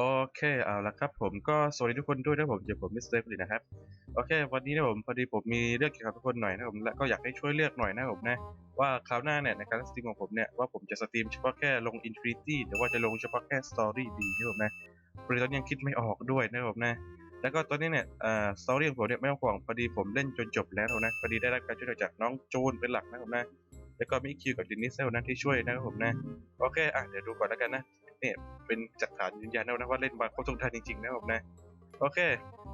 โอเคเอาละครับผมก็สวัสดีทุกคนด้วยนะผมเดี๋ยวผมมิสเตอร์ผลิตนะครับโอเค วันนี้นะผมพอดีผมมีเรื่องเกี่ยวกับทุกคนหน่อยนะผมและก็อยากให้ช่วยเลือกหน่อยนะผมนะว่าคราวหน้าเนี่ยในการสตรีมของผมเนี่ยว่าผมจะสตรีมเฉพาะแค่ลง Infinity หรือว่าจะลงเฉพาะแค่ Story ดีนะผมนะพอดีตอนยังคิดไม่ออกด้วยนะผมนะแล้วก็ตอนนี้เนี่ยเอ่อ Story ของผมเนี่ยไม่ต้องห่วงพอดีผมเล่นจนจบแล้วนะพอดีได้รับการช่วยเหลือจากน้องจูนเป็นหลักนะผมนะแล้วก็มีคิวกับดินิสเซลนะที่ช่วยนะครับผมนะโอเคอะเดี๋ยวดูก่อนแล้วกันนะ เนี่ยเป็นจักฐานยืนยันแล้วนะว่าเล่นมาครบทุกท่านจริงๆนะผมนะโอเค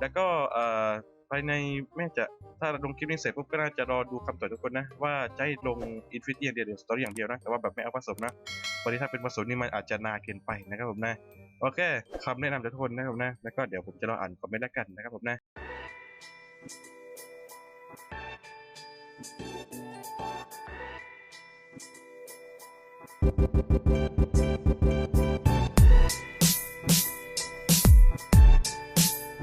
แล้วก็เอ่อภายในแม่จะถ้าลงคลิปนี้เสร็จปุ๊บก็น่าจะรอดูคำตอบทุกคนนะ ว่าจะให้ลงอินฟินิตี้อย่างเดียวหรือสตอรี่อย่างเดียวนะ แต่ว่าแบบไม่เอาผสมนะวันนี้ถ้าเป็นผสมนี่มันอาจจะนานเกินไปนะครับผมนะโอเคคำแนะนำจากทุกคนนะครับนะแล้วก็เดี๋ยวผมจะรออ่านคอมเมนต์แล้วกันนะครับผมนะส